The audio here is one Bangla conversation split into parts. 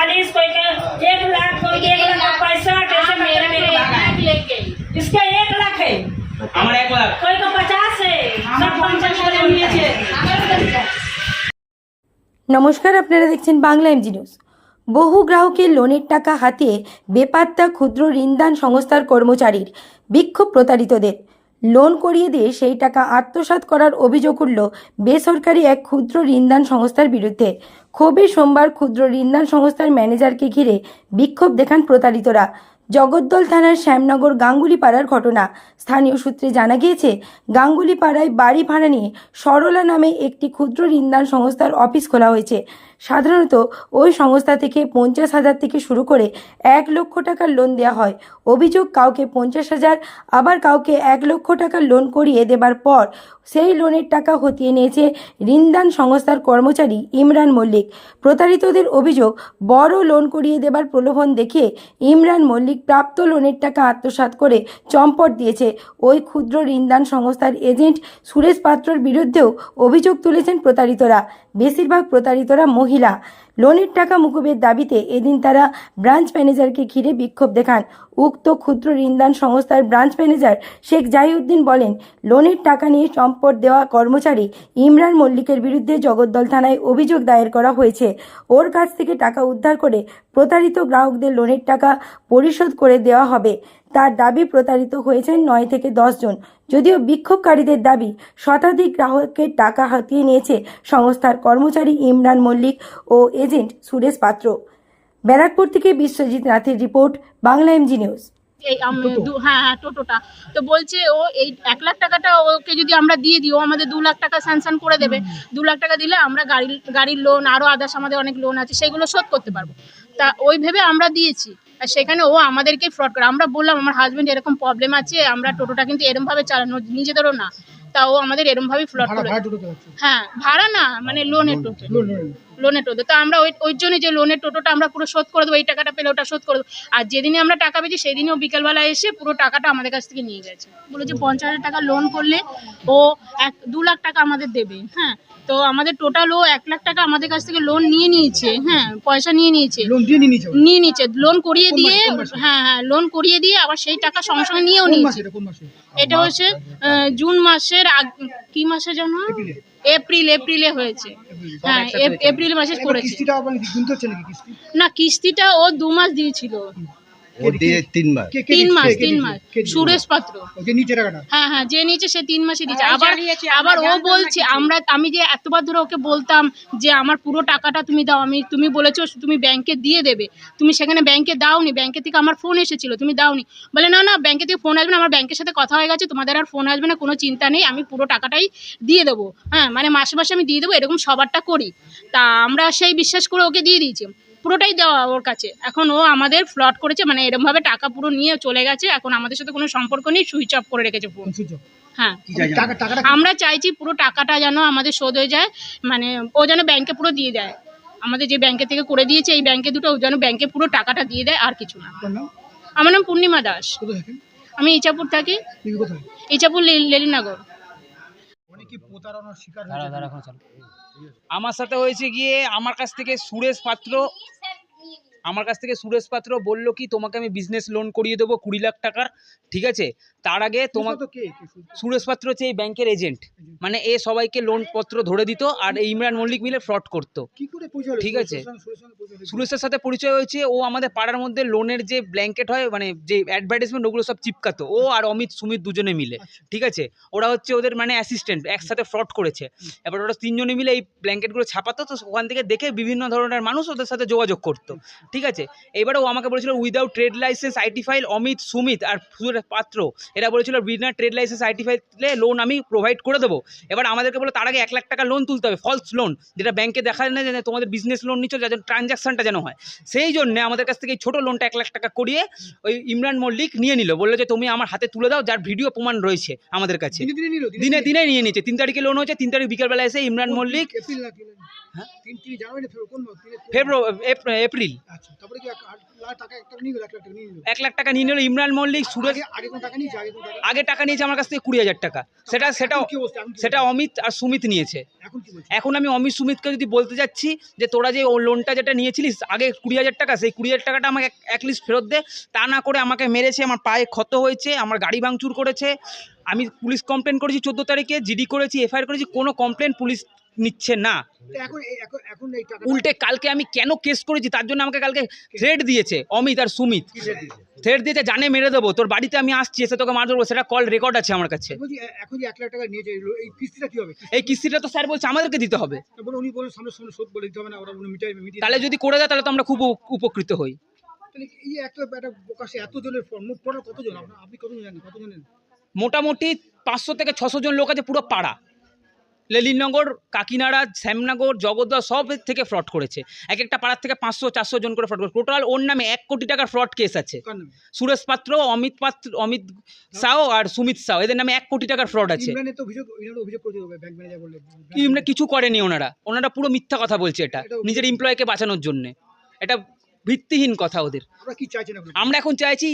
चालीस कोई का एक लाख कोई के एक लाख पैसा कैसे मेरे मेरे इसका एक लाख है আমার এক লাখ कोई का पचास है सब पंचायत করে নিয়েছে নমস্কার আপনারা দেখছেন বাংলা এমজি নিউজ বহু গ্রাহকের লোনের টাকা হাতিয়ে বেপাত্তা ক্ষুদ্র ঋণদান সংস্থার কর্মচারীর বিক্ষোভ প্রতারিতদের লোন করিয়ে দিয়ে সেই টাকা আত্মসাৎ করার অভিযোগ উঠল বেসরকারি এক ক্ষুদ্র ঋণদান সংস্থার বিরুদ্ধে। ক্ষোভে সোমবার ক্ষুদ্র ঋণদান সংস্থার ম্যানেজারকে ঘিরে বিক্ষোভ দেখান প্রতারিতরা। জগদ্দল থানার শ্যামনগর গাঙ্গুলি পাড়ার ঘটনা। স্থানীয় সূত্রে জানা গিয়েছে গাঙ্গুলি পাড়ায় বাড়ি ভাড়া নিয়ে সরলা নামে একটি ক্ষুদ্র ঋণদান সংস্থার অফিস খোলা হয়েছে। সাধারণত ওই সংস্থা থেকে পঞ্চাশ হাজার থেকে শুরু করে এক লক্ষ টাকার লোন দেওয়া হয়। অভিযোগ কাউকে পঞ্চাশ হাজার, আবার কাউকে এক লক্ষ টাকার লোন করিয়ে দেবার পর সেই লোনের টাকা হতিয়ে নিয়েছে ঋণদান সংস্থার কর্মচারী ইমরান মল্লিক। প্রতারিতদের অভিযোগ, বড় লোন করিয়ে দেবার প্রলোভন দেখে ইমরান মল্লিক প্রাপ্ত লোনের টাকা আত্মসাৎ করে চম্পট দিয়েছে। ওই ক্ষুদ্র ঋণদান সংস্থার এজেন্ট সুরেশ পাত্রর বিরুদ্ধেও অভিযোগ তুলেছেন প্রতারিতরা। বেশিরভাগ প্রতারিতরা মহিলা। লোনের টাকা মুকুবের দাবিতে এদিন তারা ব্রাঞ্চ ম্যানেজারকে ঘিরে বিক্ষোভ দেখান। উক্ত ক্ষুদ্র ঋণদান সংস্থার ব্রাঞ্চ ম্যানেজার শেখ জাহিউদ্দিন বলেন, লোনের টাকা নিয়ে চম্পট দেওয়া কর্মচারী ইমরান মল্লিকের বিরুদ্ধে জগদ্দল থানায় অভিযোগ দায়ের করা হয়েছে। ওর কাছ থেকে টাকা উদ্ধার করে প্রতারিত গ্রাহকদের লোনের টাকা পরিশোধ করে দেওয়া হবে। তার দাবি প্রতারিত হয়েছেন নয় থেকে দশ জন। যদিও বিক্ষোভকারীদের দাবি শতাধিক গ্রাহকের টাকা হাতিয়ে নিয়েছে সংস্থার কর্মচারী ইমরান মল্লিক ও এজেন্ট সুরেশ পাত্র। ব্যারাকপুর থেকে বিশ্বজিৎ নাথের রিপোর্ট বাংলা এমজি নিউজ। এই দু- হ্যাঁ হ্যাঁ টোটোটা। তো বলছে ও এই এক লাখ টাকাটা ওকে যদি আমরা দিয়ে দিই ও আমাদের দু লাখ টাকা স্যাংশন করে দেবে। দু লাখ টাকা দিলে আমরা গাড়ির গাড়ির লোন আরও আদার্স আমাদের অনেক লোন আছে সেগুলো শোধ করতে পারব। তা ওই ভেবে আমরা দিয়েছি। আর সেখানে ও আমাদেরকে ফ্রড করে। আমরা বললাম আমার হাজব্যান্ড এরকম প্রবলেম আছে আমরা টোটোটা কিন্তু এরমভাবে চালানো নিজেদেরও না। তা ও আমাদের এরমভাবেই ফ্রড করে। হ্যাঁ ভাড়া না মানে লোনের টোটো। লোনের টোটো। তো আমরা ওই ওই জন্য যে লোনের টোটোটা আমরা পুরো শোধ করে দেবো এই টাকাটা পেলে ওটা শোধ করে দেবো। আর যেদিনে আমরা টাকা পেয়েছি সেই দিনে ও বিকালবেলা এসে পুরো টাকাটা আমাদের কাছ থেকে নিয়ে গেছে। বলেছে পঞ্চাশ হাজার টাকা লোন করলে ও এক দু লাখ টাকা আমাদের দেবে। হ্যাঁ তো আমাদের টোটাল ও এক লাখ টাকা আমাদের কাছ থেকে লোন নিয়ে নিয়েছে হ্যাঁ পয়সা নিয়ে নিয়েছে। নিয়ে নিয়েছে লোন করিয়ে দিয়ে? হ্যাঁ হ্যাঁ লোন করিয়ে দিয়ে আবার সেই টাকা সঙ্গে সঙ্গে নিয়েও নিয়েছে। এটা, কোন মাসে? এটা হচ্ছে জুন মাসের আগ- কি মাসে যেন? এপ্রিল। এপ্রিলে হয়েছে। হ্যাঁ এপ্রিল মাসে করেছে। হচ্ছে না কিস্তিটা ও দু মাস দিয়েছিল। ও দিয়ে তিনবার কে- কে তিন মাস তিন মাস। সুরেশ পাত্র। ওকে নিচে টাকাটা হ্যাঁ হ্যাঁ যে নিচে সে তিন মাসে দিয়েছে। আবার আবার ও বলছে আমরা আমি যে এতবার ধরে ওকে বলতাম যে আমার পুরো টাকাটা তুমি দাও। আমি তুমি বলেছ তুমি ব্যাংকে দিয়ে দেবে। তুমি সেখানে ব্যাংকে দাওনি। ব্যাংকে থেকে আমার ফোন এসেছিল তুমি দাওনি। বলে না না ব্যাংকে থেকে ফোন আসবে না। আমার ব্যাংকের সাথে কথা হয়ে গেছে। তোমাদের আর ফোন আসবে না কোনো চিন্তা নেই। আমি পুরো টাকাটাই দিয়ে দেবো। হ্যাঁ মানে মাসে মাসে আমি দিয়ে দেবো এরকম সবারটা করি। তা আমরা সেই বিশ্বাস করে ওকে দিয়ে দিয়েছি। পুরোটাই দেওয়া ওর কাছে। এখন ও আমাদের ফ্লড করেছে মানে এরমভাবে টাকা পুরো নিয়ে চলে গেছে এখন আমাদের সাথে কোনো সম্পর্ক নেই সুইচ অফ করে রেখেছে ফোন হ্যাঁ। আমরা চাইছি পুরো টাকাটা যেন আমাদের শোধ হয়ে যায় মানে ও যেন ব্যাংকে পুরো দিয়ে দেয়। আমাদের যে ব্যাংকে থেকে করে দিয়েছে এই ব্যাংকে দুটো ও যেন ব্যাংকে পুরো টাকাটা দিয়ে দেয় আর কিছু না। আমার নাম পূর্ণিমা দাস। আমি ইচাপুর থাকি। ইচাপুর লে- লেলিনগর। প্রতারণার শিকার আমার সাথে হয়েছে গিয়ে আমার কাছ থেকে সুরেশ পাত্র আমার কাছ থেকে সুরেশ পাত্র বলল কি তোমাকে আমি বিজনেস লোন করিয়ে দেবো কুড়ি লাখ টাকার ঠিক আছে? তার আগে তোমার? সুরেশ পাত্র হচ্ছে এই ব্যাংকের এজেন্ট মানে এ সবাইকে লোন পত্র ধরে দিত আর এই ইমরান মল্লিক মিলে ফ্রড করতো? ঠিক আছে। সুরেশের সাথে পরিচয় হয়েছে। ও আমাদের পাড়ার মধ্যে লোনের যে ব্ল্যাঙ্কেট হয় মানে যে অ্যাডভার্টাইজমেন্ট ওগুলো সব চিপকাতো। ও আর অমিত সুমিত দুজনে মিলে। আচ্ছা। ঠিক আছে? ওরা হচ্ছে ওদের মানে অ্যাসিস্ট্যান্ট একসাথে ফ্রড করেছে। এবার ওরা তিনজনে মিলে এই ব্ল্যাঙ্কেটগুলো ছাপাতো তো ওখান থেকে দেখে বিভিন্ন ধরনের মানুষ ওদের সাথে যোগাযোগ করতো। ঠিক আছে? এবারে ও আমাকে বলেছিল without trade licence IT file Amit Sumit আর পাত্র। এরা বলেছিল বিনা ট্রেড লাইসেন্স আইটি ফাইলে লোন আমি প্রোভাইড করে দেবো। এবার আমাদেরকে বলে তার আগে এক লাখ টাকা লোন তুলতে হবে ফলস লোন যেটা ব্যাংকে দেখা যায় না যে তোমাদের বিজনেস লোন নিচ্ছ যাতে ট্রানজাকশনটা যেন হয়। সেই জন্য আমাদের কাছ থেকে এই ছোটো লোনটা এক লাখ টাকা করিয়ে ওই ইমরান মল্লিক নিয়ে নিল। বলল যে তুমি আমার হাতে তুলে দাও যার ভিডিও প্রমাণ রয়েছে আমাদের কাছে। দিনে দিনে নিয়ে নিয়েছে। তিন তারিখে লোন হয়েছে তিন তারিখ বিকালবেলা এসে ইমরান মল্লিক হ্যাঁ? ফেব্রুয়ারি এপ্রিল। এক লাখ টাকা নিয়ে নিল? ইমরান মল্লিক আগে টাকা নিয়েছে? আমার কাছ থেকে কুড়ি হাজার টাকা। সেটা সেটা অমিত আর সুমিত নিয়েছে। এখন আমি অমিত সুমিতকে যদি বলতে যাচ্ছি যে তোরা যে ও লোনটা যেটা নিয়েছিলিস আগে কুড়ি হাজার টাকা সেই কুড়ি হাজার টাকাটা আমাকে এক লিস্ট ফেরত দে। তা না করে আমাকে মেরেছে আমার পায়ে ক্ষত হয়েছে আমার গাড়ি ভাঙচুর করেছে। আমি পুলিশ কমপ্লেন করেছি চোদ্দ তারিখে জিডি করেছি এফআইআর করেছি কোনো কমপ্লেন পুলিশ নিচ্ছে না। উল্টে কালকে আমি কেন কেস করেছি তার জন্য আমাকে কালকে থ্রেড দিয়েছে অমিত আর সুমিত। থ্রেড দিয়েছে? জানে মেরে দেবো তোর বাড়িতে আমি আসছি এসে তোকে মার ধরবো সেটা কল রেকর্ড আছে আমার কাছে। এই কিস্তিটা কি হবে? এই কিস্তিটা তো স্যার বলছে আমাদেরকে দিতে হবে। তারপরে উনি বলে সামনে সামনে শোধ বলে দিতে হবে না ওরা মিটাই মিটিয়ে তাহলে যদি করে দেয় তাহলে তো আমরা খুব উপকৃত হই। এই এত একটা প্রকাশে এত জনের ফর্ম মোট কতজন? আপনি কতজন জানেন? কতজন জানেন? মোটামুটি পাঁচশো থেকে ছশো জন লোক আছে পুরো পাড়া। লেলিনগর কাকিনাড়া শ্যামনগর জগদ্দল সব থেকে ফ্রড করেছে। এক একটা পাড়ার থেকে পাঁচশো চারশো জন করে ফ্রড করেছে। টোটাল ওর নামে এক কোটি টাকার ফ্রড কেস আছে। সুরেশ পাত্র অমিত পাত্র অমিত সাও আর সুমিত সাও এদের নামে এক কোটি টাকার ফ্রড আছে। এমনি কিছু করেনি ওনারা। ওনারা পুরো মিথ্যা কথা বলছে এটা নিজের এমপ্লয়কে বাঁচানোর জন্য। এটা ভিত্তিহীন কথা ওদের। আমরা এখন চাইছি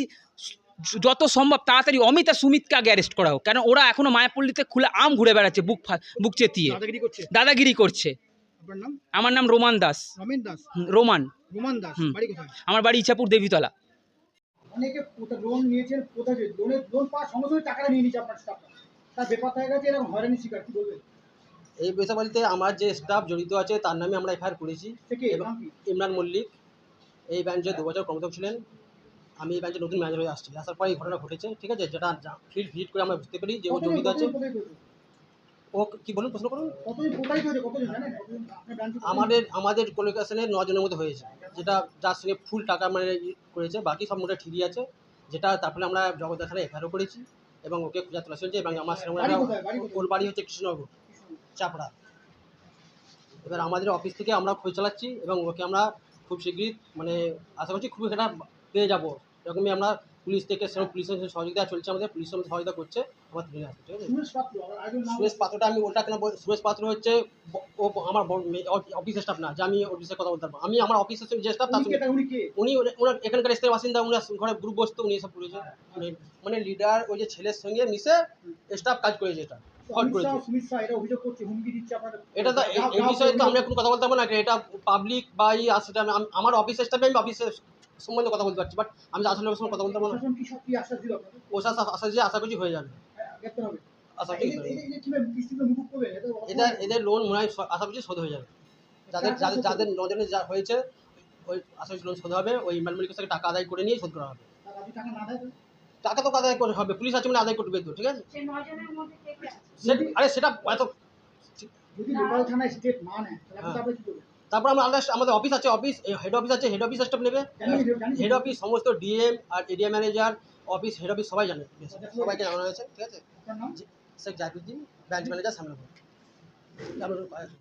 যত সম্ভব তাড়াতাড়ি অমিত আর সুমিতকে আগে অ্যারেস্ট করা হোক। কারণ ওরা এখনও মায়াপল্লিতে খুলে আম ঘুরে বেড়াচ্ছে বুক ফা- বুক চেতিয়ে। দাদাগিরি করছে? দাদাগিরি করছে। আপনার নাম? আমার নাম রোমান দাস। রমেন দাস? রোমান। রোমান দাস হুম। বাড়ি কোথায়? আমার বাড়ি ইচ্ছাপুর দেবীতলা। অনেকে লোন নিয়েছেন কোথায় লোনের লোন পাওয়ার সঙ্গে সঙ্গে টাকাটা নিয়ে নিচ্ছে আপনার স্টাফটা তার ব্যাপার হয়ে গেছে এরকম হয়রানি শিকার কি বলবেন? এই আমার যে স্টাফ জড়িত আছে তার নামে আমরা এফআইআর করেছি। এবং ইমরান মল্লিক। এই ব্যাঞ্চে দু বছর কর্মরত ছিলেন আমি এই ব্যাঞ্চে নতুন ম্যানেজার হয়ে আসছি। আসার পরে এই ঘটনা ঘটেছে ঠিক আছে? যেটা ফিল্ড ভিজিট করে আমরা বুঝতে পারি যে ও জড়িত আছে ও কি বলুন প্রশ্ন করুন? আমাদের আমাদের কোলিকাশনে নজনের মধ্যে হয়েছে। যেটা যার সঙ্গে ফুল টাকা মানে করেছে বাকি সব মোটা ঠিকই আছে। যেটা তারপরে আমরা জগৎ থানায় এফআইআরও করেছি এবং ওকে খোঁজা তোলা চলছে এবং আমার সেরকম কোথায়? ওর বাড়ি হচ্ছে কৃষ্ণনগর চাপড়া। এবার আমাদের অফিস থেকে আমরা খোঁজ চালাচ্ছি এবং ওকে আমরা খুব শীঘ্রই মানে আশা করছি খুব এটা পেয়ে যাব। এরকমই আমরা পুলিশ থেকে সেরকম পুলিশের সহযোগিতা চলছে আমাদের পুলিশ সহযোগিতা করছে আমার ধরে আসছে ঠিক আছে? সুরেশ পাত্রটা আমি ওটা কেন সুরেশ পাত্র হচ্ছে ও আমার অফিসের স্টাফ না যে আমি অফিসে কথা বলতে পারব আমি আমার অফিসের যে স্টাফ তার উনি ওনার এখানকার স্থায়ী বাসিন্দা উনি ঘরে গ্রুপ বসতো উনি এসব করেছে। মানে মানে লিডার ওই যে ছেলের সঙ্গে মিশে স্টাফ কাজ করেছে এটা এটা অভিযোগ করছে হুমকি দিচ্ছে আপনাদের। এটা তো এই- বিষয়ে তো আমরা কোনো কথা বলতে পারব না এটা পাবলিক বা ই আমার অফিসের স্টাফে আমি অফিসের সম্বন্ধে কথা বলতে পারছি বাট আমি আসলে সঙ্গে কথা বলতে পারব প্রশাসন আশা আশা যে আশা করছি হয়ে যাবে। আশা করছি হয়ে এটা এদের লোন মনে হয় আশা করছি শোধ হয়ে যাবে। যাদের যাদের যাদের নজরে যা হয়েছে ওই আশা করছি লোন শোধ হবে ওই ইমরান মালিকের থেকে টাকা আদায় করে নিয়ে শোধ করা হবে। টাকা তো? আদায় করে হবে পুলিশ আছে মানে আদায় করবে তো ঠিক আছে? আরে সেটা এত যদি লোকাল থানায় স্টেট না নেয় তাহলে আপনি হ্যাঁ। কি করবেন? তারপর আমরা আলাদা আমাদের অফিস আছে অফিস হেড অফিস আছে হেড অফিস স্টাফ নেবে। হেড অফিস সমস্ত ডিএম আর area manager office head office সবাই জানে। সবাইকে জানানো হয়েছে ঠিক আছে? শেখ জাহিদুদ্দিন ব্রাঞ্চ ম্যানেজার সামনে